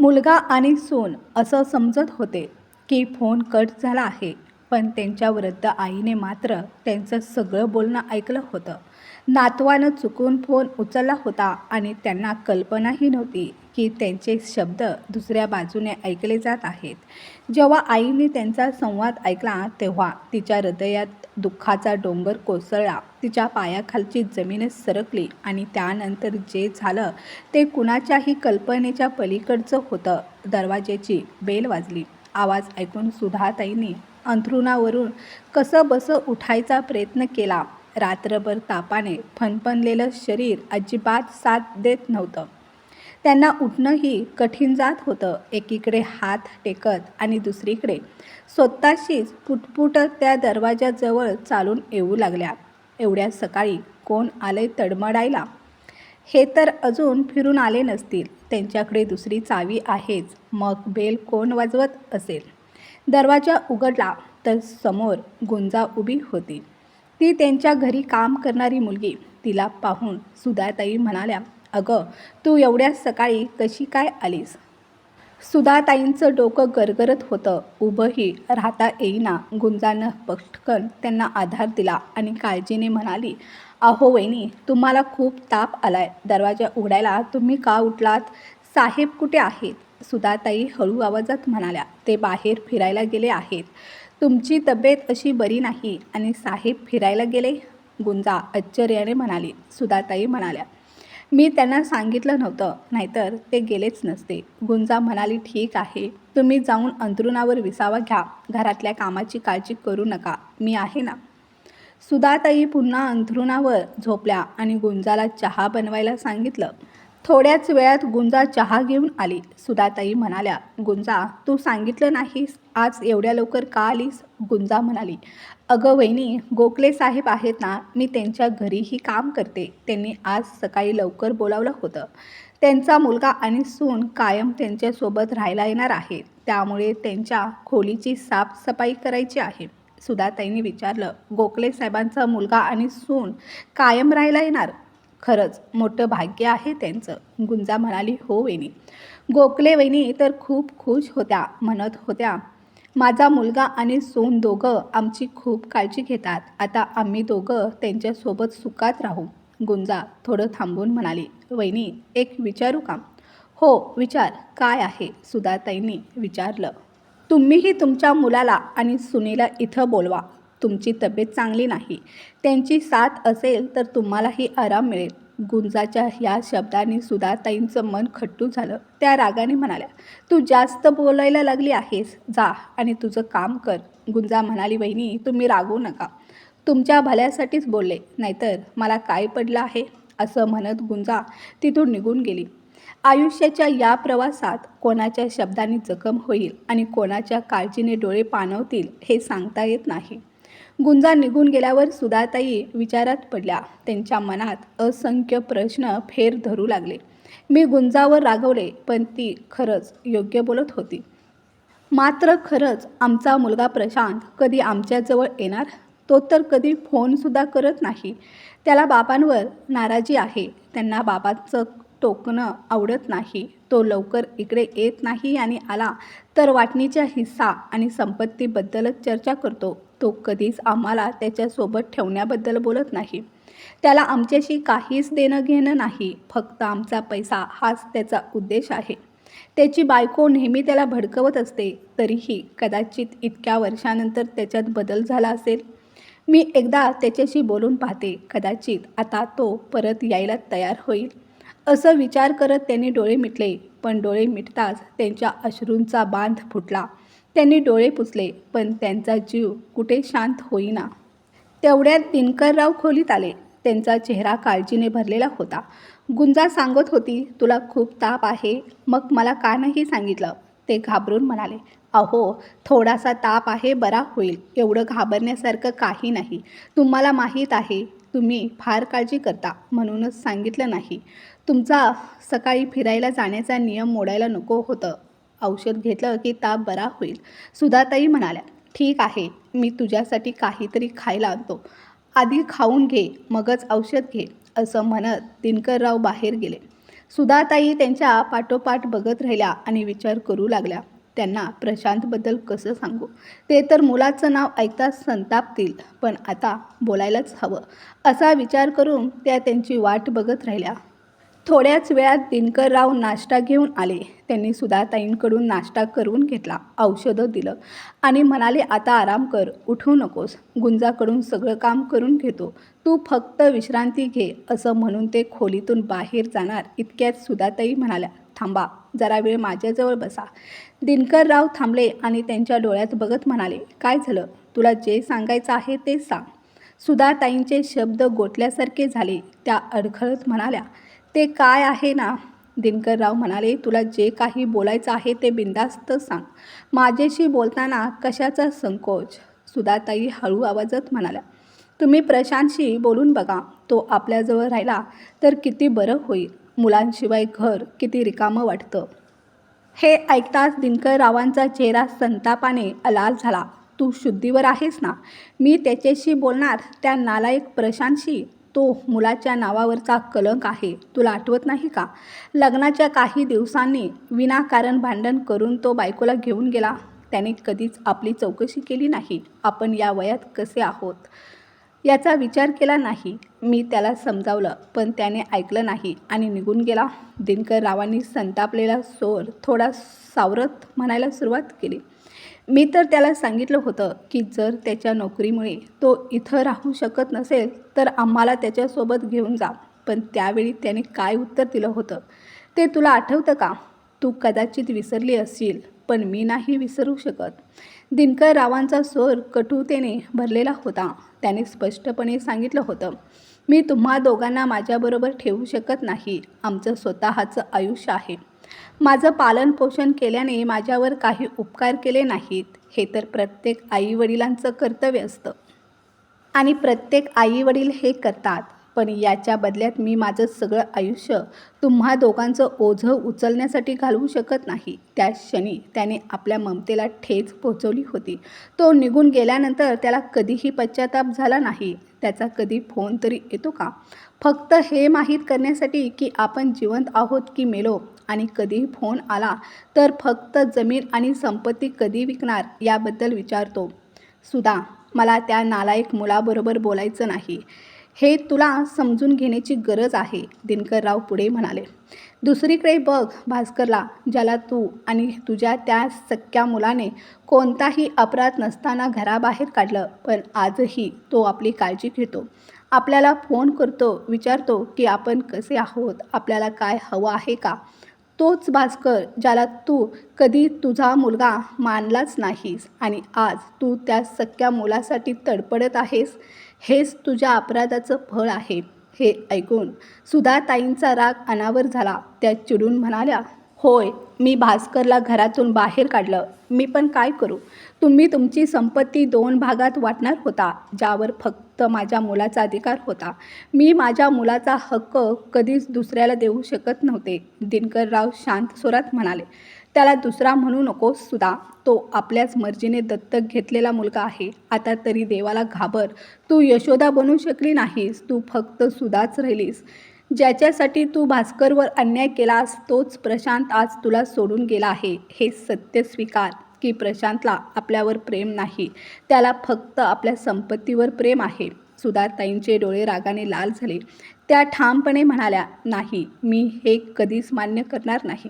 मुलगा आणि सून असं समजत होते की फोन कट झाला आहे पण त्यांच्या वृद्ध आईने मात्र त्यांचं सगळं बोलणं ऐकलं होतं. नातवानं चुकून फोन उचलला होता आणि त्यांना कल्पनाही नव्हती की त्यांचे शब्द दुसऱ्या बाजूने ऐकले जात आहेत. जेव्हा आईने त्यांचा संवाद ऐकला तेव्हा तिच्या हृदयात दुःखाचा डोंगर कोसळला. तिच्या पायाखालची जमीनच सरकली आणि त्यानंतर जे झालं ते कुणाच्याही कल्पनेच्या पलीकडचं होतं. दरवाजेची बेल वाजली. आवाज ऐकून सुधाताईंनी अंथरुणावरून कसं बसं उठायचा प्रयत्न केला. रात्रभर तापाने फणफणलेलं शरीर अजिबात साथ देत नव्हतं. त्यांना उठणंही कठीण जात होतं. एकीकडे हात टेकत आणि दुसरीकडे स्वतःशीच पुटपुटत त्या दरवाजाजवळ चालून येऊ लागल्या. एवढ्या सकाळी कोण आले तडमडायला? हे तर अजून फिरून आले नसतील. त्यांच्याकडे दुसरी चावी आहेच. मग बेल कोण वाजवत असेल? दरवाजा उघडला तर समोर गुंजा उभी होती. ती त्यांच्या घरी काम करणारी मुलगी. तिला पाहून सुधाताई म्हणाल्या अगं तू एवढ्या सकाळी कशी काय आलीस? सुधाताईंचं डोकं गरगरत होतं. उभंही राहता येईना. गुंजानं पटकन त्यांना आधार दिला आणि काळजीने म्हणाली अहो वहिनी तुम्हाला खूप ताप आलाय. दरवाजा उघडायला तुम्ही का उठलात? साहेब कुठे आहेत? सुधाताई हळू आवाजात म्हणाल्या ते बाहेर फिरायला गेले आहेत. तुमची तब्येत अशी बरी नाही आणि साहेब फिरायला गेले? गुंजा आश्चर्याने म्हणाली. सुधाताई म्हणाल्या मी त्यांना सांगितलं नव्हतं नाहीतर ते गेलेच नसते. गुंजा म्हणाली ठीक आहे. तुम्ही जाऊन अंतरुणावर विसावा घ्या. घरातल्या कामाची काळजी करू नका. मी आहे ना. सुधाताई पुन्हा अंथरुणावर झोपल्या आणि गुंजाला चहा बनवायला सांगितलं. थोड्याच वेळात गुंजा चहा घेऊन आली. सुधाताई म्हणाल्या गुंजा तू सांगितलं नाहीस? आज एवढ्या लवकर का आलीस? गुंजा म्हणाली अगं वहिनी गोखले साहेब आहेत ना मी त्यांच्या घरीही काम करते. त्यांनी आज सकाळी लवकर बोलावलं होतं. त्यांचा मुलगा आणि सून कायम त्यांच्यासोबत राहायला येणार आहे. त्यामुळे त्यांच्या खोलीची साफसफाई करायची आहे. सुधाताईंनी विचारलं गोखले साहेबांचा मुलगा आणि सून कायम राहायला येणार? खरंच मोठं भाग्य आहे त्यांचं गुंजा म्हणाली. हो वहिनी. गोखले वहिनी तर खूप खुश होत्या म्हणत होत्या. माझा मुलगा आणि सून दोघं आमची खूप काळजी घेतात. आता आम्ही दोघं त्यांच्यासोबत सुखात राहू. गुंजा थोडं थांबून म्हणाली वहिनी एक विचारू का? हो विचार. काय आहे? सुधाताईंनी विचारलं. तुम्हीही तुमच्या मुलाला आणि सुनीला इथं बोलवा. तुमची तब्येत चांगली नाही. त्यांची साथ असेल तर तुम्हालाही आराम मिळेल. गुंजाच्या ह्या शब्दाने सुधाताईंचं मन खट्टू झालं. त्या रागाने म्हणाल्या तू जास्त बोलायला लागली आहेस. जा आणि तुझं काम कर. गुंजा म्हणाली बहिणी तुम्ही रागवू नका. तुमच्या भल्यासाठीच बोलले. नाहीतर मला काय पडलं आहे? असं म्हणत गुंजा तिथून निघून गेली. आयुष्याच्या या प्रवासात कोणाच्या शब्दांनी जखम होईल आणि कोणाच्या काळजीने डोळे पाणवतील हे सांगता येत नाही. गुंजा निघून गेल्यावर सुधाताई विचारात पडल्या. त्यांच्या मनात असंख्य प्रश्न फेर धरू लागले. मी गुंजावर रागवले पण ती खरंच योग्य बोलत होती. मात्र खरंच आमचा मुलगा प्रशांत कधी आमच्याजवळ येणार? तो तर कधी फोनसुद्धा करत नाही. त्याला बाबांवर नाराजी आहे. त्यांना बाबांचं टोकणं आवडत नाही. तो लवकर इकडे येत नाही आणि आला तर वाटणीच्या हिस्सा आणि संपत्तीबद्दलच चर्चा करतो. तो कधीच आम्हाला त्याच्यासोबत ठेवण्याबद्दल बोलत नाही. त्याला आमच्याशी काहीच देणं घेणं नाही. फक्त आमचा पैसा हाच त्याचा उद्देश आहे. त्याची बायको नेहमी त्याला भडकवत असते तरीही कदाचित इतक्या वर्षानंतर त्याच्यात बदल झाला असेल. मी एकदा त्याच्याशी बोलून पाहते कदाचित आता तो परत यायला तयार होईल. असं विचार करत त्याने डोळे मिटले पण डोळे मिटताच त्यांच्या अश्रूंचा बांध फुटला. त्यांनी डोळे पुसले पण त्यांचा जीव कुठे शांत होईना. तेवढ्यात दिनकरराव खोलीत आले. त्यांचा चेहरा काळजीने भरलेला होता. गुंजा सांगत होती तुला खूप ताप आहे. मग मला का नाही सांगितलं? ते घाबरून म्हणाले अहो थोडासा ताप आहे बरा होईल. एवढं घाबरण्यासारखं काही नाही. तुम्हाला माहीत आहे तुम्ही फार काळजी करता म्हणूनच सांगितलं नाही. तुमचा सकाळी फिरायला जाण्याचा नियम मोडायला नको होतं. औषध घेतलं की ताप बरा होईल. सुधाताई म्हणाल्या ठीक आहे मी तुझ्यासाठी काहीतरी खायला आणतो. आधी खाऊन घे मगच औषध घे असं म्हणत दिनकरराव बाहेर गेले. सुधाताई त्यांच्या पाठोपाठ बघत राहिल्या आणि विचार करू लागल्या. त्यांना प्रशांतबद्दल कसं सांगू? ते तर मुलाचं नाव ऐकताच संतापतील पण आता बोलायलाच हवं. असा विचार करून त्या त्यांची वाट बघत राहिल्या. थोड्याच वेळात दिनकरराव नाश्ता घेऊन आले. त्यांनी सुधाताईंकडून नाश्ता करून घेतला. औषधं दिलं आणि म्हणाले आता आराम कर. उठू नकोस. गुंजाकडून सगळं काम करून घेतो. तू फक्त विश्रांती घे. असं म्हणून ते खोलीतून बाहेर जाणार. इतक्यात सुधाताई म्हणाल्या थांबा. जरा वेळ माझ्याजवळ बसा. दिनकरराव थांबले आणि त्यांच्या डोळ्यात बघत म्हणाले काय झालं? तुला जे सांगायचं आहे ते सांग. सुधाताईंचे शब्द गोठल्यासारखे झाले. त्या अडखळत म्हणाल्या ते काय आहे ना? दिनकरराव म्हणाले तुला जे काही बोलायचं आहे ते बिंदास्त सांग. माझ्याशी बोलताना कशाचा संकोच? सुधाताई हळू आवाजात म्हणाल्या तुम्ही प्रशांतशी बोलून बघा. तो आपल्याजवळ राहिला तर किती बरं होईल. मुलांशिवाय घर किती रिकामं वाटतं. हे ऐकताच दिनकररावांचा चेहरा संतापाने अलाल झाला. तू शुद्धीवर आहेस ना? मी त्याच्याशी बोलणार त्या नालायक प्रशांतशी? तो मुलाच्या नावावरचा कलंक आहे. तुला आठवत नाही का? लग्नाच्या काही दिवसांनी विनाकारण भांडण करून तो बायकोला घेऊन गेला. त्याने कधीच आपली चौकशी केली नाही. आपण या वयात कसे आहोत? याचा विचार केला नाही. मी त्याला समजावलं पण त्याने ऐकलं नाही आणि निघून गेला. दिनकररावांनी संतापलेला सोर थोडा सावरत म्हणायला सुरुवात केली. मी तर त्याला सांगितलं होतं की जर त्याच्या नोकरीमुळे तो इथं राहू शकत नसेल तर आम्हाला त्याच्यासोबत घेऊन जा. पण त्यावेळी त्याने काय उत्तर दिलं होतं? ते तुला आठवतं का? तू कदाचित विसरली असशील पण मी नाही विसरू शकत. दिनकर रावांचा स्वर कटुतेने भरलेला होता. त्याने स्पष्टपणे सांगितलं होतं मी तुम्हा दोघांना माझ्याबरोबर ठेवू शकत नाही. आमचं स्वतःचं आयुष्य आहे. माझं पालनपोषण केल्याने माझ्यावर काही उपकार केले नाहीत हे तर प्रत्येक आईवडिलांचं कर्तव्य असतं. आणि प्रत्येक आईवडील हे करतात. पण याच्या बदल्यात मी माझं सगळं आयुष्य तुम्हा दोघांचं ओझं उचलण्यासाठी घालवू शकत नाही. त्या क्षणी त्याने आपल्या ममतेला ठेच पोचवली होती. तो निघून गेल्यानंतर त्याला कधीही पश्चाताप झाला नाही. त्याचा कधी फोन तरी येतो का? फक्त हे माहीत करण्यासाठी की आपण जिवंत आहोत की मेलो आणि कधीही फोन आला तर फक्त जमीन आणि संपत्ती कधी विकणार याबद्दल विचारतो. सुधा मला त्या नालायक मुलाबरोबर बोलायचं नाही. हे तुला समजून घेण्याची गरज आहे दिनकरराव पुढे म्हणाले. दुसरीकडे बघ भास्करला ज्याला तू आणि तुझ्या त्या सख्या मुलाने कोणताही अपराध नसताना घराबाहेर काढलं पण आजही तो आपली काळजी घेतो. आपल्याला फोन करतो विचारतो की आपण कसे आहोत आपल्याला काय हवं आहे का? तोच भास्कर ज्याला तू कधी तुझा मुलगा मानलाच नाहीस आणि आज तू त्या सख्या मुलासाठी तडपडत आहेस हेच तुझ्या अपराधाचं फळ आहे. हे ऐकून सुधाताईंचा राग अनावर झाला. त्या चिडून म्हणाल्या होय मी भास्करला घरातून बाहेर काढलं. मी पण काय करू? तुम्ही तुमची संपत्ती दोन भागात वाटणार होता ज्यावर फक्त माझ्या मुलाचा अधिकार होता. मी माझ्या मुलाचा हक्क कधीच दुसऱ्याला देऊ शकत नव्हते. दिनकरराव शांत स्वरात म्हणाले त्याला दुसरा म्हणू नकोस सुद्धा तो आपल्याच मर्जीने दत्तक घेतलेला मुलगा आहे. आता तरी देवाला घाबर. तू यशोदा बनू शकली नाहीस. तू फक्त सुधाच राहिलीस. ज्याच्यासाठी तू भास्करवर अन्याय केलास तोच प्रशांत आज तुला सोडून गेला आहे. हे सत्य स्वीकार की प्रशांतला आपल्यावर प्रेम नाही. त्याला फक्त आपल्या संपत्तीवर प्रेम आहे. सुधाताईंचे डोळे रागाने लाल झाले. त्या ठामपणे म्हणाल्या नाही मी हे कधीच मान्य करणार नाही.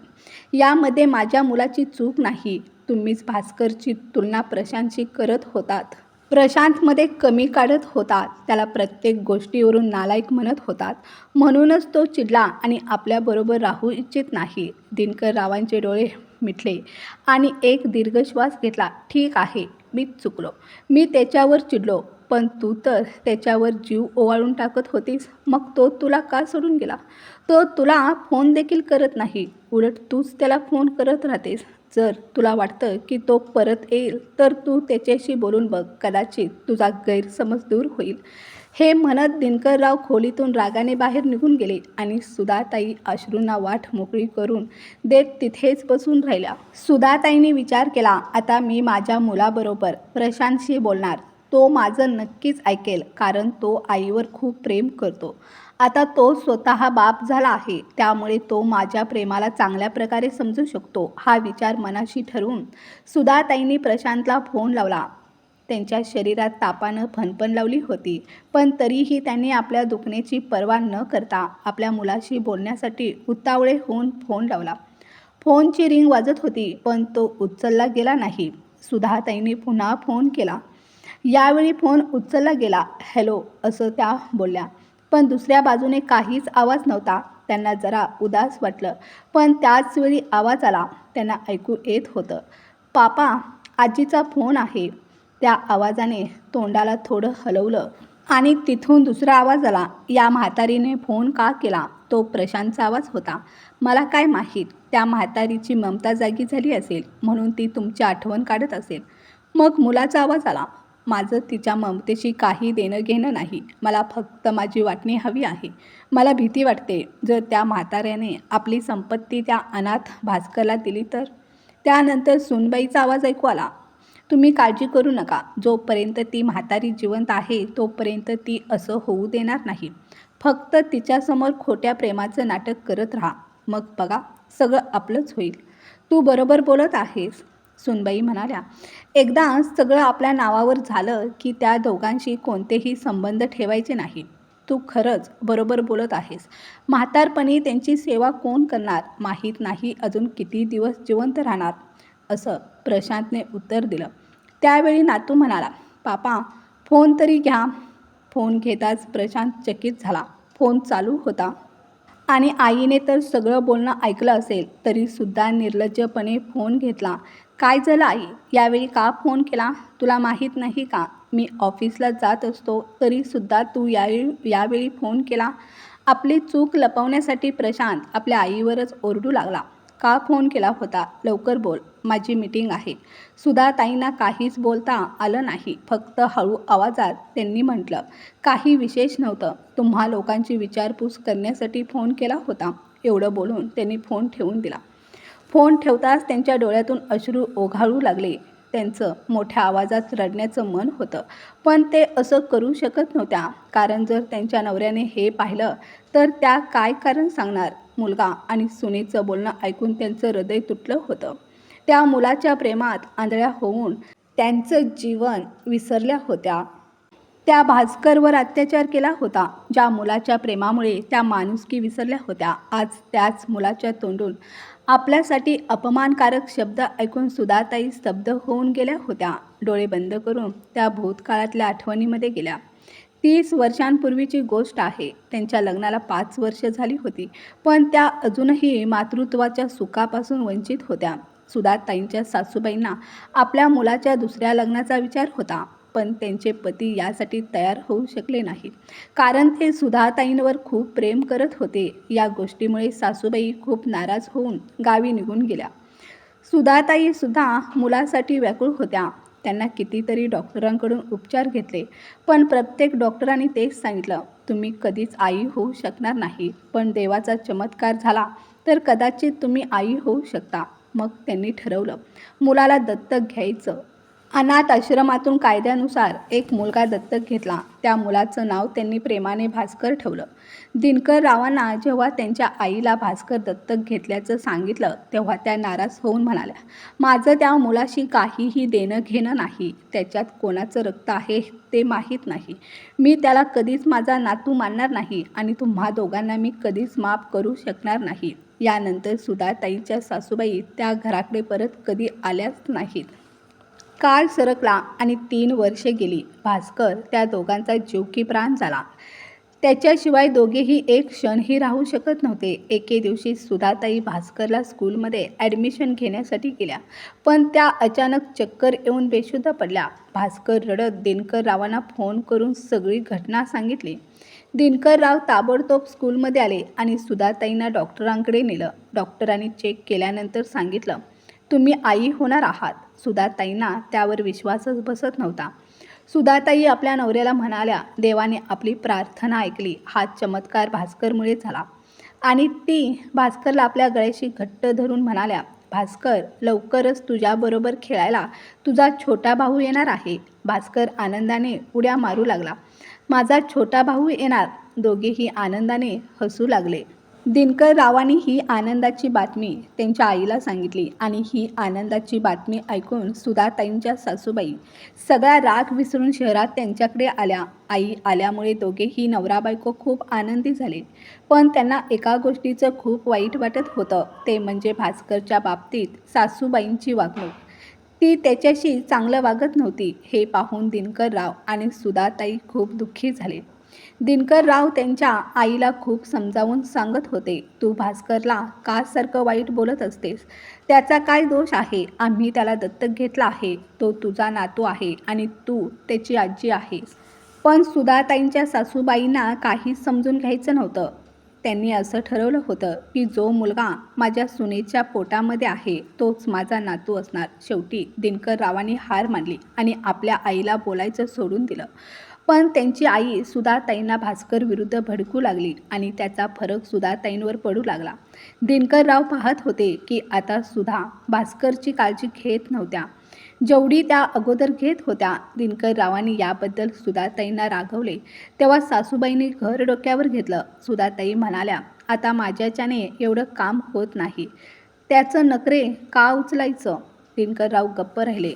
यामध्ये माझ्या मुलाची चूक नाही. तुम्हीच भास्करची तुलना प्रशांतशी करत होतात. प्रशांतमध्ये कमी काढत होतात. त्याला प्रत्येक गोष्टीवरून नालायक म्हणत होतात. म्हणूनच तो चिडला आणि आपल्याबरोबर राहू इच्छित नाही. दिनकर रावांचे डोळे मिटले आणि एक दीर्घ श्वास घेतला. ठीक आहे मी चुकलो. मी त्याच्यावर चिडलो. पण तू तर त्याच्यावर जीव ओवाळून टाकत होतीस. मग तो तुला का सोडून गेला? तो तुला फोन देखील करत नाही. उलट तूच त्याला फोन करत राहतेस. जर तुला वाटतं की तो परत येईल तर तू त्याच्याशी बोलून बघ. कदाचित तुझा गैरसमज दूर होईल. हे म्हणत दिनकरराव खोलीतून रागाने बाहेर निघून गेले आणि सुधाताई अश्रूंना वाट मोकळी करून देत तिथेच बसून राहिल्या. सुधाताईने विचार केला आता मी माझ्या मुलाबरोबर प्रशांतशी बोलणार. तो माझं नक्कीच ऐकेल कारण तो आईवर खूप प्रेम करतो. आता तो स्वतः बाप झाला आहे त्यामुळे तो माझ्या प्रेमाला चांगल्या प्रकारे समजू शकतो हा विचार मनाशी ठरवून सुधाताईंनी प्रशांतला फोन लावला. त्यांच्या शरीरात तापानं फणफण लावली होती पण तरीही त्यांनी आपल्या दुखण्याची पर्वा न करता आपल्या मुलाशी बोलण्यासाठी उतावळे होऊन फोन लावला. फोनची रिंग वाजत होती पण तो उचलला गेला नाही. सुधाताईंनी पुन्हा फोन केला. यावेळी फोन उचलला गेला. हॅलो असं त्या बोलल्या. पण दुसऱ्या बाजूने काहीच आवाज नव्हता. त्यांना जरा उदास वाटलं. पण त्याच वेळी आवाज आला. त्यांना ऐकू येत होतं. पापा आजीचा फोन आहे. त्या आवाजाने तोंडाला थोडं हलवलं. आणि तिथून दुसरा आवाज आला. या म्हातारीने फोन का केला? तो प्रशांतचा आवाज होता. मला काय माहीत? त्या म्हातारीची ममता जागी झाली असेल. म्हणून ती तुमची आठवण काढत असेल. मग मुलाचा आवाज आला. माझं तिच्या ममतेशी काही देणं घेणं नाही. मला फक्त माझी वाटणी हवी आहे. मला भीती वाटते जर त्या म्हाताऱ्याने आपली संपत्ती त्या अनाथ भास्करला दिली तर? त्यानंतर सुनबाईचा आवाज ऐकू आला. तुम्ही काळजी करू नका. जोपर्यंत ती म्हातारी जिवंत आहे तोपर्यंत ती असं होऊ देणार नाही. फक्त तिच्यासमोर खोट्या प्रेमाचं नाटक करत राहा. मग बघा सगळं आपलंच होईल. तू बरोबर बोलत आहेस. सुनबाई म्हणाल्या एकदा सगळं आपल्या नावावर झालं की त्या दोघांशी कोणतेही संबंध ठेवायचे नाही. तू खरंच बरोबर बोलत आहेस. म्हातारपणी त्यांची सेवा कोण करणार माहीत नाही अजून किती दिवस जिवंत राहणार. असं प्रशांतने उत्तर दिलं. त्यावेळी नातू म्हणाला पापा फोन तरी घ्या. फोन घेताच प्रशांत चकित झाला. फोन चालू होता. आणि आईने तर सगळं बोलणं ऐकलं असेल तरीसुद्धा निर्लज्जपणे फोन घेतला. काय झालं आई? यावेळी का फोन केला? तुला माहीत नाही का? मी ऑफिसला जात असतो तरीसुद्धा तू यावेळी यावेळी फोन केला. आपली चूक लपवण्यासाठी प्रशांत आपल्या आईवरच ओरडू लागला. का फोन केला होता? लवकर बोल. माझी मीटिंग आहे. सुधाताईंना काहीच बोलता आलं नाही. फक्त हळू आवाजात त्यांनी म्हटलं काही विशेष नव्हतं. तुम्हा लोकांची विचारपूस करण्यासाठी फोन केला होता. एवढं बोलून त्यांनी फोन ठेवून दिला. फोन ठेवताच त्यांच्या डोळ्यातून अश्रू ओघाळू लागले. त्यांचं मोठ्या आवाजात रडण्याचं मन होतं. पण ते असं करू शकत नव्हत्या. कारण जर त्यांच्या नवऱ्याने हे पाहिलं तर त्या काय कारण सांगणार? मुलगा आणि सुनेचं बोलणं ऐकून त्यांचं हृदय तुटलं होतं. त्या मुलाच्या प्रेमात आंधळ्या होऊन त्यांचं जीवन विसरल्या होत्या. त्या भास्करवर अत्याचार केला होता. ज्या मुलाच्या प्रेमामुळे त्या माणुसकी विसरल्या होत्या. आज त्याच मुलाच्या तोंडून आपल्यासाठी अपमानकारक शब्द ऐकून सुधाताई स्तब्ध होऊन गेल्या होत्या. डोळे बंद करून त्या भूतकाळातल्या आठवणीमध्ये गेल्या. तीस वर्षांपूर्वीची गोष्ट आहे. त्यांच्या लग्नाला पाच वर्ष झाली होती पण त्या अजूनही मातृत्वाच्या सुखापासून वंचित होत्या. सुधाताईंच्या सासूबाईंना आपल्या मुलाच्या दुसऱ्या लग्नाचा विचार होता. पण त्यांचे पती यासाठी तयार होऊ शकले नाही कारण ते सुधाताईंवर खूप प्रेम करत होते. या गोष्टीमुळे सासूबाई खूप नाराज होऊन गावी निघून गेल्या. सुधाताईसुद्धा मुलासाठी व्याकुळ होत्या. त्यांना कितीतरी डॉक्टरांकडून उपचार घेतले. पण प्रत्येक डॉक्टरांनी तेच सांगितलं तुम्ही कधीच आई होऊ शकणार नाही. पण देवाचा चमत्कार झाला तर कदाचित तुम्ही आई होऊ शकता. मग त्यांनी ठरवलं मुलाला दत्तक घ्यायचं. अनाथ आश्रमातून कायद्यानुसार एक मुलगा दत्तक घेतला. त्या मुलाचं नाव त्यांनी प्रेमाने भास्कर ठेवलं. दिनकर रावांना जेव्हा त्यांच्या आईला भास्कर दत्तक घेतल्याचं सांगितलं तेव्हा त्या नाराज होऊन म्हणाल्या माझं त्या मुलाशी काहीही देणं घेणं नाही. त्याच्यात कोणाचं रक्त आहे ते माहीत नाही. मी त्याला कधीच माझा नातू मानणार नाही आणि तुम्हा दोघांना मी कधीच माफ करू शकणार नाही. यानंतर सुधाताईच्या सासूबाई त्या घराकडे परत कधी आल्याच नाहीत. काळ सरकला आणि तीन वर्षे गेली. भास्कर त्या दोघांचा जीव की प्राण झाला. त्याच्याशिवाय दोघेही एक क्षणही राहू शकत नव्हते. एके दिवशी सुधाताई भास्करला स्कूलमध्ये ॲडमिशन घेण्यासाठी गेल्या. पण त्या अचानक चक्कर येऊन बेशुद्ध पडल्या. भास्कर रडत दिनकर रावांना फोन करून सगळी घटना सांगितली. दिनकर राव ताबडतोब स्कूलमध्ये आले आणि सुधाताईंना डॉक्टरांकडे नेलं. डॉक्टरांनी चेक केल्यानंतर सांगितलं तुम्ही आई होणार आहात. सुधाताईंना त्यावर विश्वासच बसत नव्हता. सुधाताई आपल्या नवऱ्याला म्हणाल्या देवाने आपली प्रार्थना ऐकली. हा चमत्कार भास्करमुळे झाला. आणि ती भास्करला आपल्या गळ्याशी घट्ट धरून म्हणाल्या भास्कर लवकरच तुझ्याबरोबर खेळायला तुझा छोटा भाऊ येणार आहे. भास्कर आनंदाने उड्या मारू लागला. माझा छोटा भाऊ येणार. दोघेही आनंदाने हसू लागले. दिनकर रावांनी ही आनंदाची बातमी त्यांच्या आईला सांगितली आणि ही आनंदाची बातमी ऐकून सुधाताईंच्या सासूबाई सगळा राग विसरून शहरात त्यांच्याकडे आल्या. आई आल्यामुळे दोघेही नवरा बायको खूप आनंदी झाले. पण त्यांना एका गोष्टीचं खूप वाईट वाटत होतं ते म्हणजे भास्करच्या बाबतीत सासूबाईंची वागणूक. ती त्याच्याशी चांगलं वागत नव्हती हे पाहून दिनकर राव आणि सुधाताई खूप दुःखी झाले. दिनकर राव त्यांच्या आईला खूप समजावून सांगत होते तू भास्करला का सारखं वाईट बोलत असतेस. त्याचा काय दोष आहे? आम्ही त्याला दत्तक घेतला आहे. तो तुझा नातू आहे आणि तू त्याची आजी आहेस. पण सुधाताईंच्या सासूबाईंना काहीच समजून घ्यायचं नव्हतं. त्यांनी असं ठरवलं होतं की जो मुलगा माझ्या सुनेच्या पोटामध्ये आहे तोच माझा नातू असणार. शेवटी दिनकर रावांनी हार मानली आणि आपल्या आईला बोलायचं सोडून दिलं. पण त्यांची आई सुधाताईंना भास्कर विरुद्ध भडकू लागली आणि त्याचा फरक सुधाताईंवर पडू लागला. दिनकरराव पाहत होते की आता सुधा भास्करची काळजी घेत नव्हत्या. जेवढी त्या अगोदर घेत होत्या दिनकररावांनी याबद्दल सुधाताईंना रागवले. तेव्हा सासूबाईंनी घर डोक्यावर घेतलं. सुधाताई म्हणाल्या आता माझ्याच्याने एवढं काम होत नाही. त्याचं नखरे का उचलायचं? दिनकरराव गप्प राहिले.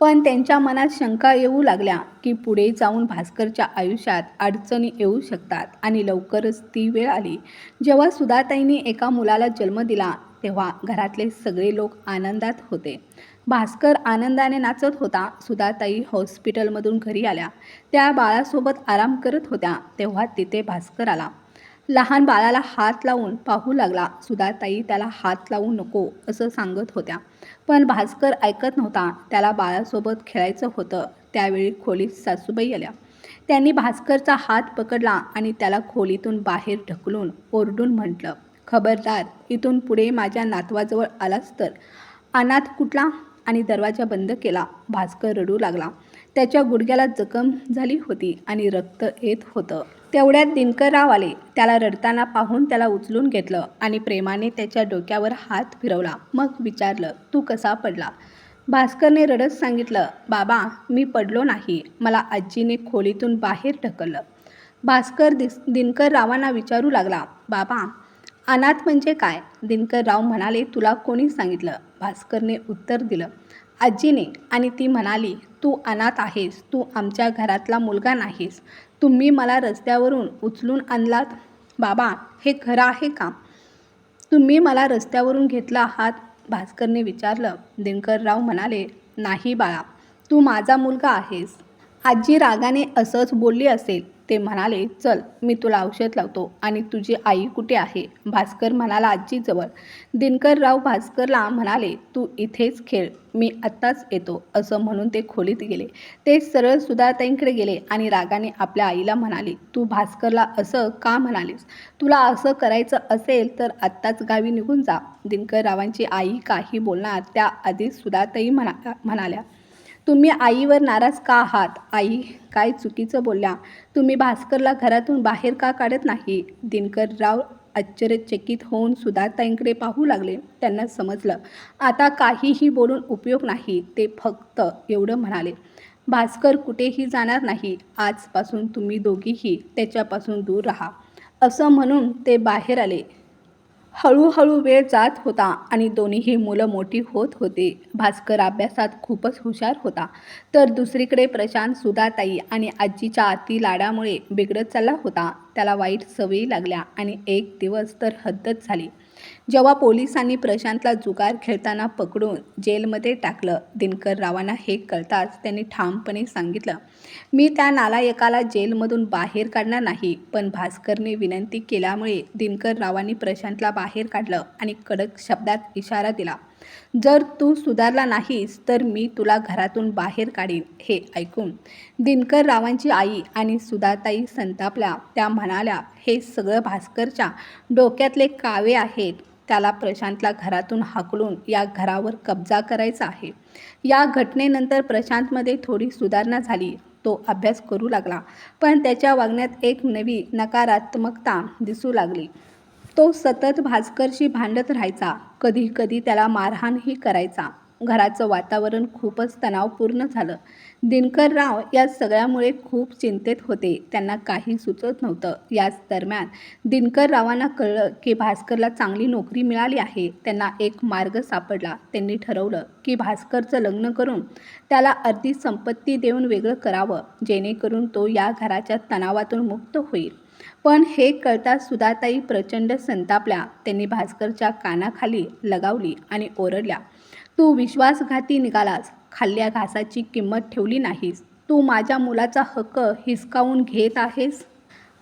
पण त्यांच्या मनात शंका येऊ लागल्या की पुढे जाऊन भास्करच्या आयुष्यात अडचणी येऊ शकतात आणि लवकरच ती वेळ आली. जेव्हा सुधाताईंनी एका मुलाला जन्म दिला तेव्हा घरातले सगळे लोक आनंदात होते. भास्कर आनंदाने नाचत होता. सुधाताई हॉस्पिटलमधून घरी आल्या. त्या बाळासोबत आराम करत होत्या. तेव्हा तिथे भास्कर आला. लहान बाळाला हात लावून पाहू लागला सुधाताई त्याला हात लावू नको असं सांगत होत्या. पण भास्कर ऐकत नव्हता त्याला बाळासोबत खेळायचं होतं. त्यावेळी खोलीत सासूबाई आल्या. त्यांनी भास्करचा हात पकडला आणि त्याला खोलीतून बाहेर ढकलून ओरडून म्हटलं खबरदार इथून पुढे माझ्या नातवाजवळ आलास तर. अनाथ कुठला आणि दरवाजा बंद केला. भास्कर रडू लागला. त्याच्या गुडघ्याला जखम झाली होती आणि रक्त येत होतं. तेवढ्यात दिनकरराव आले. त्याला रडताना पाहून त्याला उचलून घेतलं आणि प्रेमाने त्याच्या डोक्यावर हात फिरवला. मग विचारलं तू कसा पडला? भास्करने रडत सांगितलं बाबा मी पडलो नाही. मला आजीने खोलीतून बाहेर ढकललं. भास्कर दिस दिनकर रावांना विचारू लागला बाबा अनाथ म्हणजे काय? दिनकर राव म्हणाले तुला कोणी सांगितलं? भास्करने उत्तर दिलं आजीने. आणि ती म्हणाली तू अनाथ आहेस. तू आमच्या घरातला मुलगा नाहीस. तुम्ही मला रस्त्यावरून उचलून आणलात? बाबा हे खरं आहे का? तुम्ही मला रस्त्यावरून घेतला आहात? भास्करने विचारलं. दिनकरराव म्हणाले नाही बाळा तू माझा मुलगा आहेस. आजी रागाने असंच बोलली असेल. ते म्हणाले चल मी तुला औषध लावतो आणि तुझी आई कुठे आहे? भास्कर म्हणाला आजीजवळ दिनकरराव भास्करला म्हणाले तू इथेच खेळ मी आत्ताच येतो असं म्हणून ते खोलीत गेले. ते सरळ सुधाताईंकडे गेले आणि रागाने आपल्या आईला म्हणाले तू भास्करला असं का म्हणालीस? तुला असं करायचं असेल तर आत्ताच गावी निघून जा. दिनकररावांची आई काही बोलणार त्याआधीच सुधाताई म्हणा म्हणाल्या. तुम्ही आईवर नाराज का आहात? आई काय चुकीचं बोलल्या? तुम्ही भास्करला घरातून बाहेर का काढत नाही? दिनकर राव आश्चर्यचकित होऊन सुधाताईंकडे पाहू लागले. त्यांना समजलं आता काहीही बोलून उपयोग नाही ते फक्त एवढं म्हणाले. भास्कर कुठेही जाणार नाही. आजपासून तुम्ही दोघीही त्याच्यापासून दूर राहा. असं म्हणून ते बाहेर आले. हळूहळू वेळ जात होता आणि दोन्हीही मुलं मोठी होत होते. भास्कर अभ्यासात खूपच हुशार होता. तर दुसरीकडे प्रशांत सुधाताई आणि आजीच्या अति लाडामुळे बिघडत चालला होता. त्याला वाईट सवयी लागल्या आणि एक दिवस तर हद्दच झाली. जेव्हा पोलिसांनी प्रशांतला जुगार खेळताना पकडून जेलमध्ये टाकलं दिनकर रावांना हे कळताच त्यांनी ठामपणे सांगितलं मी त्या नालायकाला जेलमधून बाहेर काढणार नाही पण भास्करने विनंती केल्यामुळे दिनकर रावांनी प्रशांतला बाहेर काढलं आणि कडक शब्दात इशारा दिला जर तू सुधारला नाहीस तर मी तुला घरातून बाहेर काढीन हे ऐकून दिनकर रावांची आई आणि सुधाताई संतापल्या त्या म्हणाल्या हे सगळं भास्करच्या डोक्यातले कावे आहेत. त्याला प्रशांतला घरातून हाकलून या घरावर कब्जा करायचा आहे. या घटनेनंतर प्रशांतमध्ये थोडी सुधारणा झाली. तो अभ्यास करू लागला. पण त्याच्या वागण्यात एक नवी नकारात्मकता दिसू लागली. तो सतत भास्करशी भांडत राहायचा. कधी कधी त्याला मारहाणही करायचा. घराचं वातावरण खूपच तणावपूर्ण झालं. दिनकरराव या सगळ्यामुळे खूप चिंतेत होते. त्यांना काही सुचत नव्हतं. याच दरम्यान दिनकररावांना कळलं की भास्करला चांगली नोकरी मिळाली आहे. त्यांना एक मार्ग सापडला. त्यांनी ठरवलं की भास्करचं लग्न करून त्याला अर्धी संपत्ती देऊन वेगळं करावं जेणेकरून तो या घराच्या तणावातून मुक्त होईल. पण हे कळता सुधाताई प्रचंड संतापल्या. त्यांनी भास्करच्या कानाखाली लगावली आणि ओरडल्या तू विश्वासघाती निघालास. खाल्ल्या घासाची किंमत ठेवली नाहीस. तू माझ्या मुलाचा हक्क हिसकावून घेत आहेस?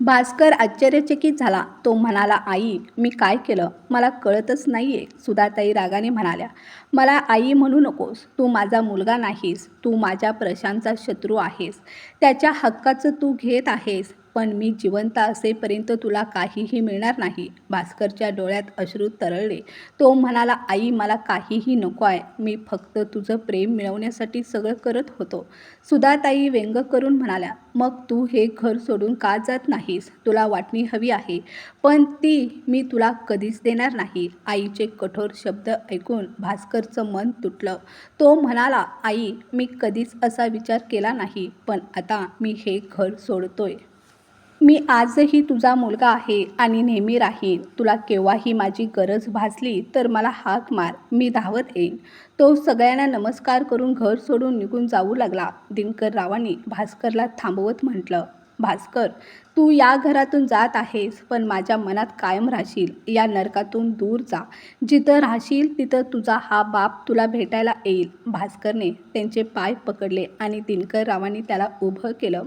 भास्कर आश्चर्यचकित झाला. तो म्हणाला आई मी काय केलं? मला कळतच नाही आहे सुधाताई रागाने म्हणाल्या. मला आई म्हणू नकोस. तू माझा मुलगा नाहीस. तू माझ्या प्रशांतचा शत्रू आहेस. त्याच्या हक्काचं तू घेत आहेस. पण मी जिवंत असेपर्यंत तुला काहीही मिळणार नाही. भास्करच्या डोळ्यात अश्रू तरळले. तो म्हणाला आई मला काहीही नको आहे. मी फक्त तुझं प्रेम मिळवण्यासाठी सगळं करत होतो. सुधाताई व्यंग करून म्हणाल्या मग तू हे घर सोडून का जात नाहीस? तुला वाटणी हवी आहे. पण ती मी तुला कधीच देणार नाही. आईचे कठोर शब्द ऐकून भास्करचं मन तुटलं. तो म्हणाला आई मी कधीच असा विचार केला नाही. पण आता मी हे घर सोडतोय. मी आजही तुझा मुलगा आहे आणि नेहमी राहीन. तुला केव्हाही माझी गरज भासली तर मला हाक मार. मी धावत येईन. तो सगळ्यांना नमस्कार करून घर सोडून निघून जाऊ लागला. दिनकर रावांनी भास्करला थांबवत म्हटलं भास्कर तू या घरातून जात आहेस पण माझ्या मनात कायम राहशील. या नरकातून दूर जा. जिथं राहशील तिथं तुझा हा बाप तुला भेटायला येईल. भास्करने त्यांचे पाय पकडले आणि दिनकर रावांनी त्याला उभं केलं.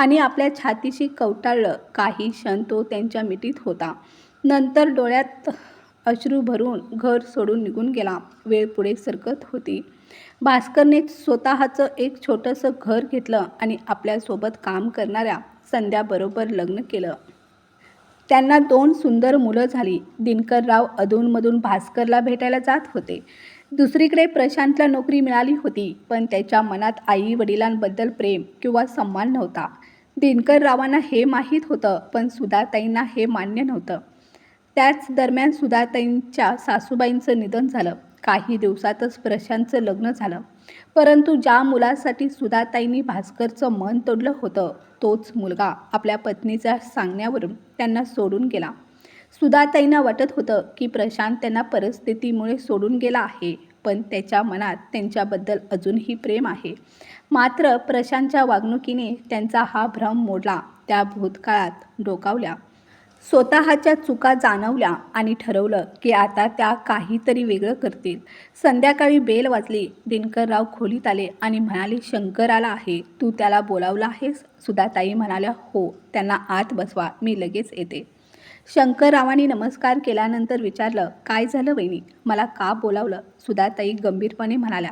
आणि आपल्या छातीशी कवटाळलं. काही क्षण तो त्यांच्या मिठीत होता. नंतर डोळ्यात अश्रू भरून घर सोडून निघून गेला. वेळ पुढे सरकत होती. भास्करने स्वतःचं एक छोटंसं घर घेतलं आणि आपल्यासोबत काम करणाऱ्या संध्याबरोबर लग्न केलं. त्यांना दोन सुंदर मुलं झाली. दिनकरराव अधूनमधून भास्करला भेटायला जात होते. दुसरीकडे प्रशांतला नोकरी मिळाली होती पण त्याच्या मनात आई वडिलांबद्दल प्रेम किंवा सन्मान नव्हता. दिनकररावांना हे माहीत होतं पण सुधाताईंना हे मान्य नव्हतं. त्याच दरम्यान सुधाताईंच्या सासूबाईंचं निधन झालं. काही दिवसातच प्रशांतचं लग्न झालं. परंतु ज्या मुलासाठी सुधाताईंनी भास्करचं मन तोडलं होतं तोच मुलगा आपल्या पत्नीच्या सांगण्यावरून त्यांना सोडून गेला. सुधाताईंना वाटत होतं की प्रशांत त्यांना परिस्थितीमुळे सोडून गेला आहे पण त्याच्या मनात त्यांच्याबद्दल अजूनही प्रेम आहे. मात्र प्रशांतच्या वागणुकीने त्यांचा हा भ्रम मोडला. त्या भूतकाळात डोकावल्या. स्वतःच्या चुका जाणवल्या आणि ठरवलं की आता त्या काहीतरी वेगळं करतील. संध्याकाळी बेल वाजली. दिनकरराव खोलीत आले आणि म्हणाले शंकर आला आहे. तू त्याला बोलावलं आहेस? सुधाताई म्हणाल्या हो. त्यांना आत बसवा. मी लगेच येते. शंकररावांनी नमस्कार केल्यानंतर विचारलं काय झालं वहिनी? मला का बोलावलं? सुधाताई गंभीरपणे म्हणाल्या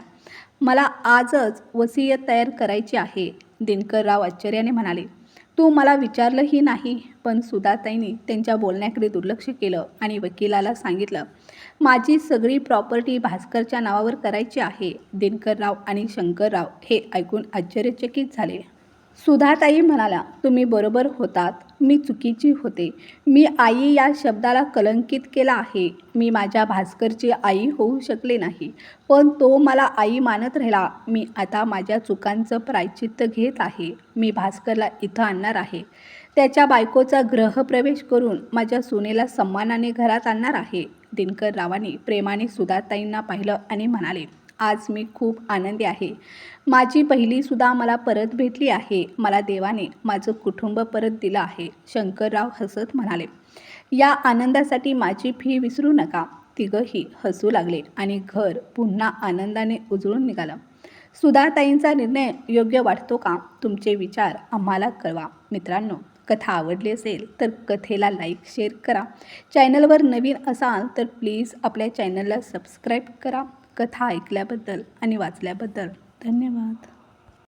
मला आजच वसीयत तयार करायची आहे दिनकरराव आश्चर्याने म्हणाले. तू मला विचारलंही नाही पण सुधाताईंनी त्यांच्या बोलण्याकडे दुर्लक्ष केलं आणि वकिलाला सांगितलं माझी सगळी प्रॉपर्टी भास्करच्या नावावर करायची आहे दिनकरराव आणि शंकरराव हे ऐकून आश्चर्यचकित झाले. सुधाताई म्हणाल्या तुम्ही बरोबर होतात. मी चुकीची होते. मी आई या शब्दाला कलंकित केला आहे. मी माझ्या भास्करची आई होऊ शकले नाही. पण तो मला आई मानत राहिला. मी आता माझ्या चुकांचं प्रायचित्त घेत आहे. मी भास्करला इथं आणणार आहे. त्याच्या बायकोचा ग्रहप्रवेश करून माझ्या सुनेला सन्मानाने घरात आणणार आहे. दिनकर रावाने प्रेमाने सुधाताईंना पाहिलं आणि म्हणाले आज मी खूप आनंदी आहे. माझी पहिलीसुद्धा मला परत भेटली आहे. मला देवाने माझं कुटुंब परत दिलं आहे. शंकरराव हसत म्हणाले या आनंदासाठी माझी फी विसरू नका. तिघंही हसू लागले आणि घर पुन्हा आनंदाने उजळून निघालं. सुधाताईंचा निर्णय योग्य वाटतो का? तुमचे विचार आम्हाला कळवा. मित्रांनो कथा आवडली असेल तर कथेला लाईक शेअर करा. चॅनलवर नवीन असाल तर प्लीज आपल्या चॅनलला सबस्क्राईब करा. कथा ऐकल्याबद्दल आणि वाचल्याबद्दल धन्यवाद.